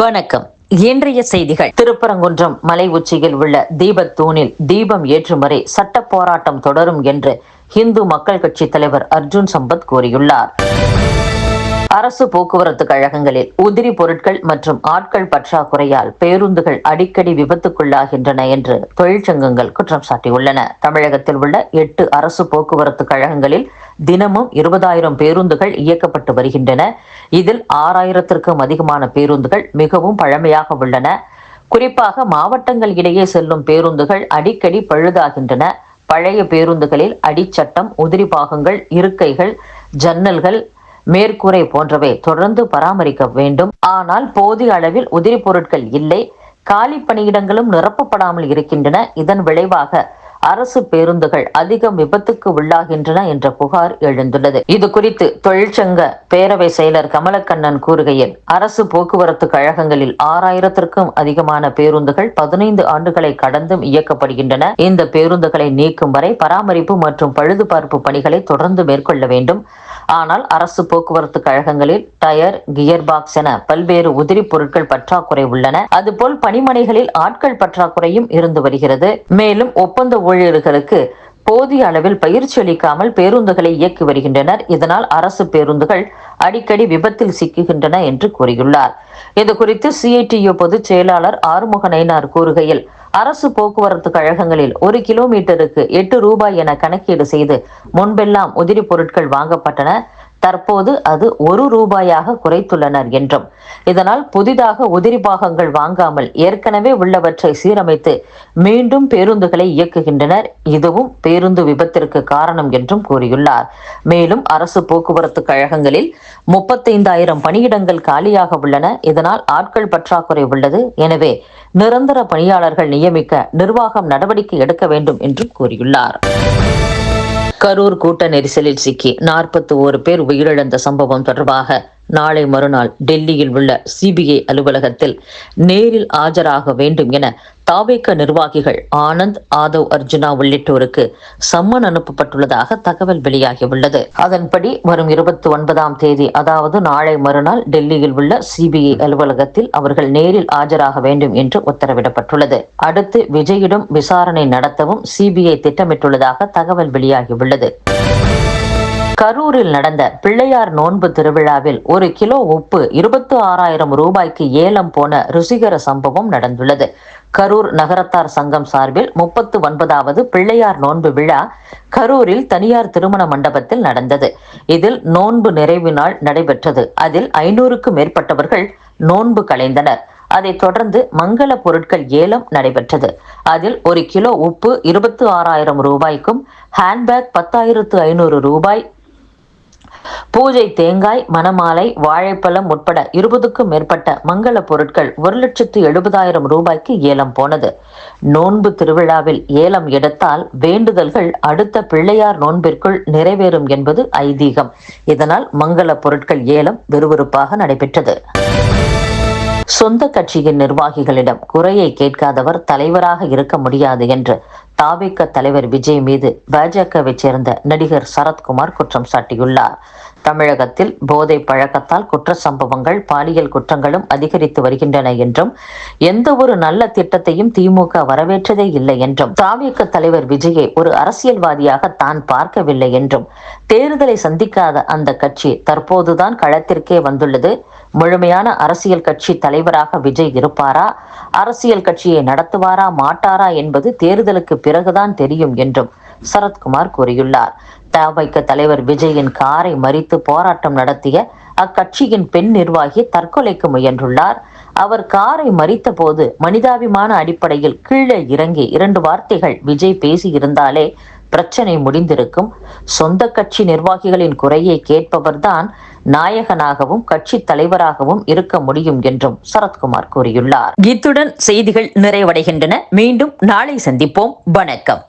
வணக்கம். இன்றைய செய்திகள். திருப்பரங்குன்றம் மலை உச்சியில் உள்ள தீபத்தூணில் தீபம் ஏற்றும் வரை சட்ட போராட்டம் தொடரும் என்று இந்து மக்கள் கட்சி தலைவர் அர்ஜுன் சம்பத் கூறியுள்ளார். அரசு போக்குவரத்து கழகங்களில் உதிரி பொருட்கள் மற்றும் ஆட்கள் பற்றாக்குறையால் பேருந்துகள் அடிக்கடி விபத்துக்குள்ளாகின்றன என்று தொழிற்சங்கங்கள் குற்றம் சாட்டியுள்ளன. தமிழகத்தில் உள்ள எட்டு அரசு போக்குவரத்து கழகங்களில் தினமும் இருபதாயிரம் பேருந்துகள் இயக்கப்பட்டு வருகின்றன. இதில் ஆறாயிரத்திற்கும் அதிகமான பேருந்துகள் மிகவும் பழமையாக உள்ளன. குறிப்பாக மாவட்டங்கள் இடையே செல்லும் பேருந்துகள் அடிக்கடி பழுதாகின்றன. பழைய பேருந்துகளில் அடிச்சட்டம் உதிரி பாகங்கள் இருக்கைகள் ஜன்னல்கள் மேற்கூரை போன்றவை தொடர்ந்து பராமரிக்க வேண்டும். ஆனால் போதிய அளவில் உதிரி பொருட்கள் இல்லை. காலி பணியிடங்களும் நிரப்பப்படாமல் இருக்கின்றன. இதன் விளைவாக அரசு பேருந்துகள் அதிகம் விபத்துக்கு உள்ளாகின்றன என்ற புகார் எழுந்துள்ளது. இது குறித்து தொழிற்சங்க பேரவை செயலர் கமலக்கண்ணன் கூறுகையில் அரசு போக்குவரத்து கழகங்களில் ஆறாயிரத்திற்கும் அதிகமான பேருந்துகள் பதினைந்து ஆண்டுகளை கடந்தும் இயக்கப்படுகின்றன. இந்த பேருந்துகளை நீக்கும் வரை பராமரிப்பு மற்றும் பழுதுபார்ப்பு பணிகளை தொடர்ந்து மேற்கொள்ள வேண்டும். ஆனால் அரசு போக்குவரத்து கழகங்களில் டயர் கியர் பாக்ஸ் என பல்வேறு உதிரி பொருட்கள் பற்றாக்குறை உள்ளன. அதுபோல் பணிமனைகளில் ஆட்கள் பற்றாக்குறையும் இருந்து வருகிறது. மேலும் ஒப்பந்த ஊழியர்களுக்கு போதிய அளவில் பயிற்சி அளிக்காமல் பேருந்துகளை இயக்கி வருகின்றனர். இதனால் அரசு பேருந்துகள் அடிக்கடி விபத்தில் சிக்குகின்றன என்று கூறியுள்ளார். இது குறித்து சிஐடியு பொதுச் செயலாளர் ஆறுமுக நயினார் கூறுகையில் அரசு போக்குவரத்து கழகங்களில் ஒரு கிலோமீட்டருக்கு எட்டு ரூபாய் என கணக்கீடு செய்து முன்பெல்லாம் உதிரி பொருட்கள் வாங்கப்பட்டன. தற்போது அது ஒரு ரூபாயாக குறைத்துள்ளனர் என்றும். இதனால் புதிதாக உதிரி பாகங்கள் வாங்காமல் ஏற்கனவே உள்ளவற்றை சீரமைத்து மீண்டும் பேருந்துகளை இயக்குகின்றனர். இதுவும் பேருந்து விபத்திற்கு காரணம் என்றும் கூறியுள்ளார். மேலும் அரசு போக்குவரத்து கழகங்களில் முப்பத்தைந்தாயிரம் பணியிடங்கள் காலியாக உள்ளன. இதனால் ஆட்கள் பற்றாக்குறை உள்ளது. எனவே நிரந்தர பணியாளர்கள் நியமிக்க நிர்வாகம் நடவடிக்கை எடுக்க வேண்டும் என்றும் கூறியுள்ளார். கரூர் கூட்ட நெரிசலில் சிக்கி நாற்பத்தி ஓரு பேர் உயிரிழந்த சம்பவம் தொடர்பாக நாளை மறுநாள் டெல்லியில் உள்ள சிபிஐ அலுவலகத்தில் நேரில் ஆஜராக வேண்டும் என தாவேக்க நிர்வாகிகள் ஆனந்த் ஆதவ் அர்ஜுனா உள்ளிட்டோருக்கு சம்மன் அனுப்பப்பட்டுள்ளதாக தகவல் வெளியாகியுள்ளது. அதன்படி வரும் இருபத்தி ஒன்பதாம் தேதி அதாவது நாளை மறுநாள் டெல்லியில் உள்ள சிபிஐ அலுவலகத்தில் அவர்கள் நேரில் ஆஜராக வேண்டும் என்று உத்தரவிடப்பட்டுள்ளது. அடுத்து விஜயிடம் விசாரணை நடத்தவும் சிபிஐ திட்டமிட்டுள்ளதாக தகவல் வெளியாகியுள்ளது. கரூரில் நடந்த பிள்ளையார் நோன்பு திருவிழாவில் ஒரு கிலோ உப்பு இருபத்தி ஆறாயிரம் ரூபாய்க்கு ஏலம் போன ருசிகர சம்பவம் நடந்துள்ளது. கரூர் நகரத்தார் சங்கம் சார்பில் முப்பத்து ஒன்பதாவது பிள்ளையார் நோன்பு விழா கரூரில் தனியார் திருமண மண்டபத்தில் நடந்தது. இதில் நோன்பு நிறைவு நாள் நடைபெற்றது. அதில் ஐநூறுக்கும் மேற்பட்டவர்கள் நோன்பு கலைந்தனர் அதைத் தொடர்ந்து மங்கள பொருட்கள் ஏலம் நடைபெற்றது. அதில் ஒரு கிலோ உப்பு இருபத்து ஆறாயிரம் ரூபாய்க்கும் ஹேண்ட்பேக் பத்தாயிரத்து ஐநூறு ரூபாய் பூஜை தேங்காய் மணமாலை வாழைப்பழம் உட்பட இருபதுக்கும் மேற்பட்ட மங்கள பொருட்கள் ஒரு லட்சத்து எழுபதாயிரம் ரூபாய்க்கு ஏலம் போனது. நோன்பு திருவிழாவில் ஏலம் எடுத்தால் வேண்டுதல்கள் அடுத்த பிள்ளையார் நோன்பிற்குள் நிறைவேறும் என்பது ஐதீகம். இதனால் மங்கள பொருட்கள் ஏலம் விறுவிறுப்பாக நடைபெற்றது. சொந்த கட்சியின் நிர்வாகிகளிடம் குறையை கேட்காதவர் தலைவராக இருக்க முடியாது என்று தாவிக்க தலைவர் விஜய் மீது பாஜகவை சேர்ந்த நடிகர் சரத்குமார் குற்றம் சாட்டியுள்ளார். தமிழகத்தில் போதை பழக்கத்தால் குற்ற சம்பவங்கள் பாலியல் குற்றங்களும் அதிகரித்து வருகின்றன என்றும் எந்த ஒரு நல்ல திட்டத்தையும் திமுக வரவேற்றதே இல்லை என்றும் தாவியக்க தலைவர் விஜயை ஒரு அரசியல்வாதியாக தான் பார்க்கவில்லை என்றும் தேர்தலை சந்திக்காத அந்த கட்சி தற்போதுதான் களத்திற்கே வந்துள்ளது. முழுமையான அரசியல் கட்சி தலைவராக விஜய் இருப்பாரா? அரசியல் கட்சியை நடத்துவாரா மாட்டாரா என்பது தேர்தலுக்கு பிறகுதான் தெரியும் என்றும் சரத்குமார் கூறியுள்ளார். தவைக்க தலைவர் விஜயின் காரை மறித்து போராட்டம் நடத்திய அக்கட்சியின் பெண் நிர்வாகி தற்கொலைக்கு முயன்றுள்ளார். அவர் காரை மறித்த போது மனிதாபிமான அடிப்படையில் கீழே இறங்கி இரண்டு வார்த்தைகள் விஜய் பேசியிருந்தாலே பிரச்சனை முடிந்திருக்கும். சொந்த கட்சி நிர்வாகிகளின் குறையை கேட்பவர்தான் நாயகனாகவும் கட்சி தலைவராகவும் இருக்க முடியும் என்றும் சரத்குமார் கூறியுள்ளார். இத்துடன் செய்திகள் நிறைவடைகின்றன. மீண்டும் நாளை சந்திப்போம். வணக்கம்.